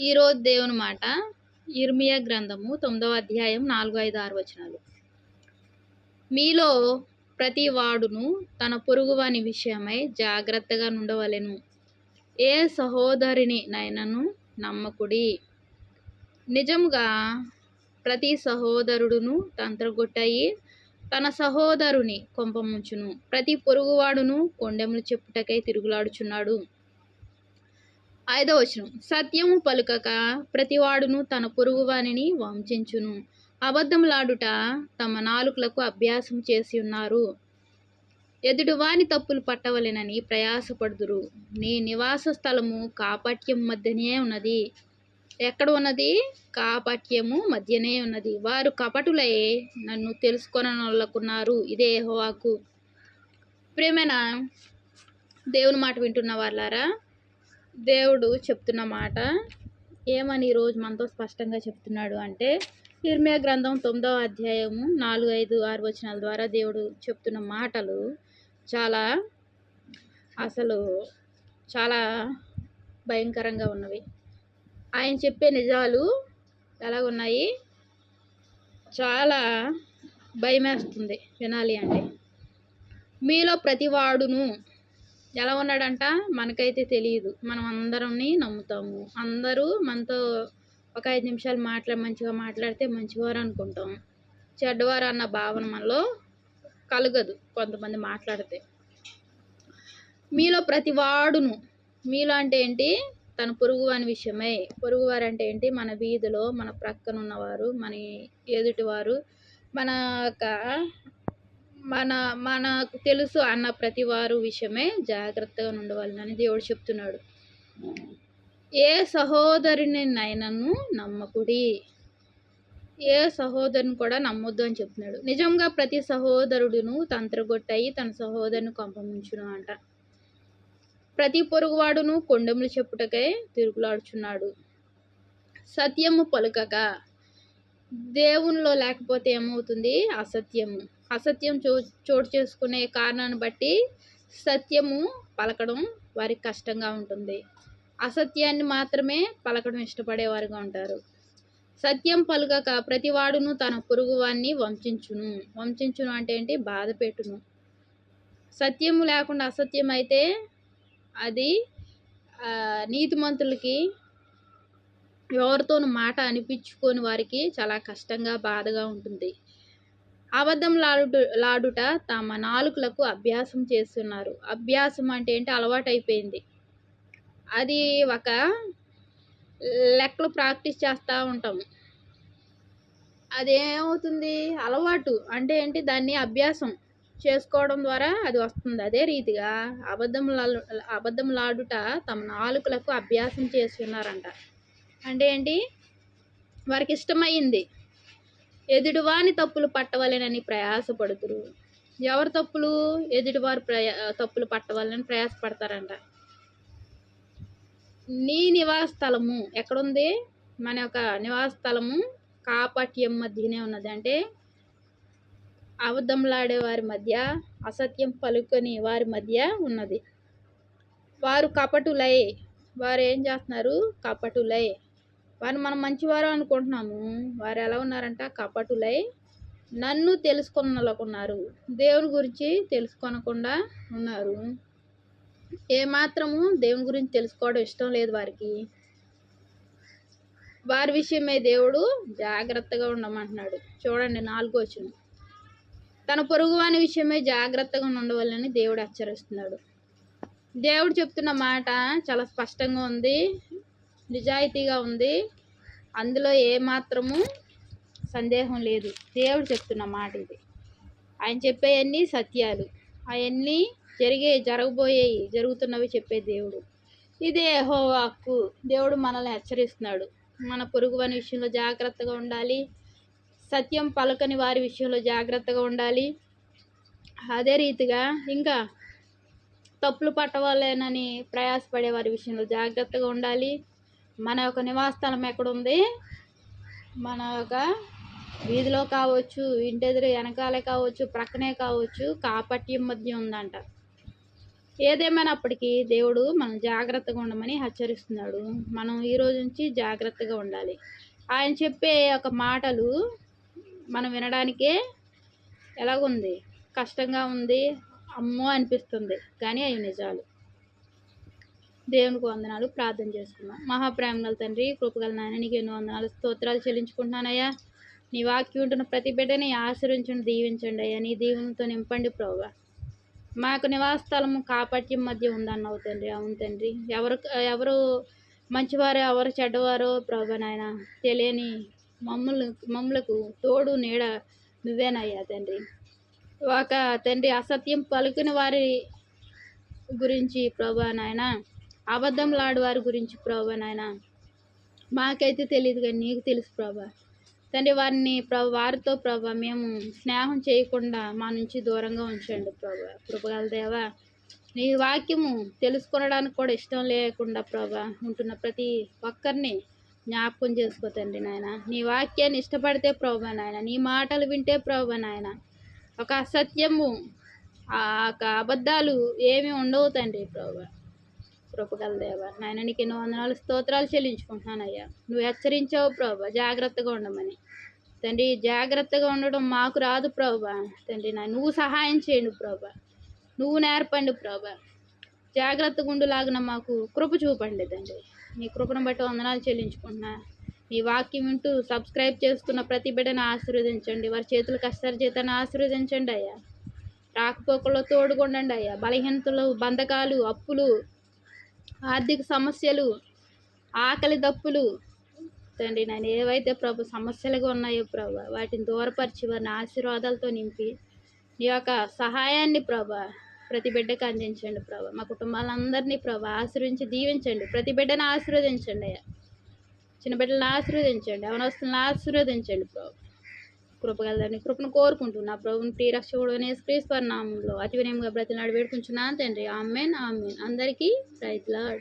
ఈరోజు దేవుని మాట ఇర్మియా గ్రంథము తొమ్మిదవ అధ్యాయం నాలుగు ఐదు ఆరు వచనాలు. మీలో ప్రతి వాడును తన పొరుగువాని విషయమై జాగ్రత్తగా నుండవలెను. ఏ సహోదరిని నైనను నమ్మకుడి? నిజముగా ప్రతి సహోదరుడును తంత్రగొట్టయి తన సహోదరుని కొంపముంచును. ప్రతి పొరుగువాడును కొండెములు చెప్పుటకై తిరుగులాడుచున్నాడు. ఐదవ వచనం సత్యము పలుకక ప్రతివాడును తన పొరుగువానిని వంచించును అబద్ధములాడుట తమ నాలుకలకు అభ్యాసం చేసి ఉన్నారు. ఎదుటివాని తప్పులు పట్టవలెనని ప్రయాసపడుదురు. నీ నివాస స్థలము కాపట్యం మధ్యనే ఉన్నది. ఎక్కడ ఉన్నది? కాపట్యము మధ్యనే ఉన్నది. వారు కపటులై నన్ను తెలుసుకొనొల్లకున్నారు ఇదే హోవాకు ప్రేమైన? దేవుని మాట వింటున్న వాళ్ళారా దేవుడు చెప్తున్న మాట ఏమని ఈరోజు మనతో స్పష్టంగా చెప్తున్నాడు అంటే నిర్మయ గ్రంథం తొమ్మిదవ అధ్యాయము నాలుగు ఐదు ఆరు వచనాల ద్వారా దేవుడు చెప్తున్న మాటలు చాలా అసలు చాలా భయంకరంగా ఉన్నవి. ఆయన చెప్పే నిజాలు ఎలాగున్నాయి? చాలా భయమేస్తుంది వినాలి అంటే. మీలో ప్రతివాడును ఎలా ఉన్నాడంట? మనకైతే తెలియదు మనం అందరిని నమ్ముతాము. అందరూ మనతో ఒక ఐదు నిమిషాలు మాట్లా మంచిగా మాట్లాడితే మంచివారు అనుకుంటాం. చెడ్డవారు అన్న భావన మనలో కలగదు కొంతమంది మాట్లాడితే. మీలో ప్రతి వాడును. మీలో అంటే ఏంటి? తన పొరుగు అని విషయమై. పొరుగువారు అంటే ఏంటి? మన వీధిలో మన ప్రక్కన ఉన్నవారు మన ఎదుటివారు మన యొక్క మన మనకు తెలుసు అన్న ప్రతి వారు విషయమే జాగ్రత్తగా ఉండవాలని దేవుడు చెప్తున్నాడు. ఏ సహోదరుని నైనను నమ్మకుడి. ఏ సహోదరుని కూడా నమ్మొద్దు అని చెప్తున్నాడు. నిజంగా ప్రతి సహోదరుడును తంత్రగొట్టయి తన సహోదరుని కంపముంచును అంట. ప్రతి పొరుగువాడును కొండములు చెప్పుటకై తిరుగులాడుచున్నాడు. సత్యము పలుకక దేవునిలో లేకపోతే ఏమవుతుంది? అసత్యము. అసత్యం చో చోటు చేసుకునే కారణాన్ని బట్టి సత్యము పలకడం వారికి కష్టంగా ఉంటుంది. అసత్యాన్ని మాత్రమే పలకడం ఇష్టపడేవారుగా ఉంటారు. సత్యం పలుకక ప్రతివాడును తన పొరుగువాన్ని వంచును. వంచును అంటే ఏంటి? బాధ పెట్టును. సత్యము లేకుండా అసత్యం అయితే అది నీతిమంతులకి ఎవరితోనూ మాట అనిపించుకొని వారికి చాలా కష్టంగా బాధగా ఉంటుంది. అబద్ధం లాడు లాడుట తమ నాలుకలకు అభ్యాసం చేస్తున్నారు. అభ్యాసం అంటే ఏంటి? అలవాటు అయిపోయింది అది ఒక లెక్కలు ప్రాక్టీస్ చేస్తూ ఉంటాం. అదేమవుతుంది? అలవాటు అంటే ఏంటి? దాన్ని అభ్యాసం చేసుకోవడం ద్వారా అది వస్తుంది. అదే రీతిగా అబద్ధం అబద్ధం లాడుట తమ నాలుకలకు అభ్యాసం చేస్తున్నారంట. అంటే ఏంటి? వారికి ఇష్టమైంది ఎదుటివాని తప్పులు పట్టవలేనని ప్రయాసపడుతురు. ఎవరి తప్పులు ఎదుటివారు ప్రయా తప్పులు పట్టవాలని ప్రయాసపడతారంట. నీ నివాస స్థలము ఎక్కడుంది? మన యొక్క నివాస స్థలము కాపట్యం మధ్యనే ఉన్నది. అంటే అబద్ధంలాడే వారి మధ్య అసత్యం పలుకొని వారి మధ్య ఉన్నది. వారు కపటులై వారు ఏం చేస్తున్నారు? కపటులై. వారిని మనం మంచివారు అనుకుంటున్నాము. వారు ఎలా ఉన్నారంట? కపటులై నన్ను తెలుసుకున్నలకున్నారు దేవుని గురించి తెలుసుకొనకుండా ఉన్నారు. ఏమాత్రము దేవుని గురించి తెలుసుకోవడం ఇష్టం లేదు వారికి. వారి విషయమే దేవుడు జాగ్రత్తగా ఉండమంటున్నాడు. చూడండి నాలుగో వచ్చిన తన పొరుగు వాని విషయమే జాగ్రత్తగా ఉండవాలని దేవుడు హెచ్చరిస్తున్నాడు. దేవుడు చెప్తున్న మాట చాలా స్పష్టంగా ఉంది. నిజాయితీగా ఉంది. అందులో ఏమాత్రము సందేహం లేదు. దేవుడు చెప్తున్న మాట ఇది. ఆయన చెప్పేవన్నీ సత్యాలు. అవన్నీ జరిగే జరగబోయేవి జరుగుతున్నవి చెప్పే దేవుడు. ఇదే హోవాక్కు దేవుడు మనల్ని హెచ్చరిస్తున్నాడు. మన పొరుగు వారి విషయంలో జాగ్రత్తగా ఉండాలి. సత్యం పలకని వారి విషయంలో జాగ్రత్తగా ఉండాలి. అదే రీతిగా ఇంకా తప్పులు పట్టవాలేనని ప్రయాసపడే వారి విషయంలో జాగ్రత్తగా ఉండాలి. మన యొక్క నివాసస్థలం ఎక్కడుంది? మన యొక్క వీధిలో కావచ్చు ఇంటి ఎదురు వెనకాలే కావచ్చు ప్రక్కనే కావచ్చు కాపట్యం మధ్య ఉందంట. ఏదేమైనప్పటికీ దేవుడు మనం జాగ్రత్తగా ఉండమని హెచ్చరిస్తున్నాడు. మనం ఈ రోజు నుంచి జాగ్రత్తగా ఉండాలి. ఆయన చెప్పే ఒక మాటలు మనం వినడానికే ఎలాగుంది? కష్టంగా ఉంది అమ్మో అనిపిస్తుంది. కానీ అవి నిజాలు. దేవునికి వందనాలు ప్రార్థన చేసుకున్నాం మహాప్రేమగల తండ్రి కృపగల నాయన నీకు ఎన్నో వందనాలు స్తోత్రాలు చెల్లించుకుంటున్నానయ్యా. నీ వాక్యం ఉంటున్న ప్రతి బిడ్డని ఆశ్రయించండి దీవించండి అయ్యా. నీ దీవెనతో నింపండి ప్రభా మాకు నివాస స్థలము కాపట్యం మధ్య ఉందన్నావు తండ్రి. అవును తండ్రి. ఎవరు ఎవరు మంచివారు ఎవరు చెడ్డవారో ప్రభా నాయన తెలియని మమ్మల్ని మమ్మలకు తోడు నీడ నువ్వేనయ్యా తండ్రి. ఒక తండ్రి అసత్యం పలుకుని వారి గురించి ప్రభా నాయన అబద్ధంలాడు వారి గురించి ప్రభా నాయన. మాకైతే తెలియదు కానీ నీకు తెలుసు ప్రభా. తండ్రి వారిని ప్రభ వారితో ప్రభా మేము స్నేహం చేయకుండా మా నుంచి దూరంగా ఉంచండి ప్రభా. కృపగల దేవా నీ వాక్యము తెలుసుకొనడానికి కూడా ఇష్టం లేకుండా ప్రభా ఉంటున్న ప్రతి ఒక్కరిని జ్ఞాపకం చేసుకోతండి నాయన. నీ వాక్యాన్ని ఇష్టపడితే ప్రభా నాయన నీ మాటలు వింటే ప్రభా నాయన. ఒక అసత్యము ఆ యొక్క అబద్ధాలు ఏమీ ఉండవు తండ్రి ప్రభా. కృపగల దేవ. నాయన నీకు ఎన్నో వందనాలు స్తోత్రాలు చెల్లించుకుంటున్నానయ్యా. నువ్వు హెచ్చరించావు ప్రభా జాగ్రత్తగా ఉండమని. తండ్రి జాగ్రత్తగా ఉండడం మాకు రాదు ప్రభా. తండ్రి నా నువ్వు సహాయం చేయండి ప్రభా. నువ్వు నేర్పండి ప్రభా. జాగ్రత్తగా ఉండులాగిన మాకు కృప చూపండి తండ్రి. నీ కృపను బట్టి వందనాలు చెల్లించుకుంటున్నా. మీ వాక్యం వింటూ సబ్స్క్రైబ్ చేస్తున్న ప్రతి బిడ్డను ఆశీర్వదించండి. వారి చేతులు కష్టాల చేతను ఆశీర్వదించండి అయ్యా. రాకపోకల్లో తోడుకొండండి అయ్యా. బలహీనతలు బంధకాలు అప్పులు ఆర్థిక సమస్యలు ఆకలి దప్పులు. తండ్రి నేను ఏవైతే ప్రభు సమస్యలుగా ఉన్నాయో ప్రభా వాటిని దూరపరిచి వారిని ఆశీర్వాదాలతో నింపి నీ యొక్క సహాయాన్ని ప్రభా ప్రతి బిడ్డకు అందించండి ప్రభా. మా కుటుంబాలందరినీ ప్రభా ఆశీర్వించి దీవించండి. ప్రతి బిడ్డను ఆశీర్వదించండి అయ్యా. చిన్న బిడ్డలను ఆశీర్వదించండి. అవనస్తులను ఆశీర్వదించండి ప్రభు. కృపగలదని కృపను కోరుకుంటున్నా. ప్రభుని ప్రియరక్షకుడు అనే క్రీస్తు నామంలో అతి వినయంగా నాడు వేడుకుంటున్నాను తండ్రి. Amen amen. అందరికీ రైతులాడ్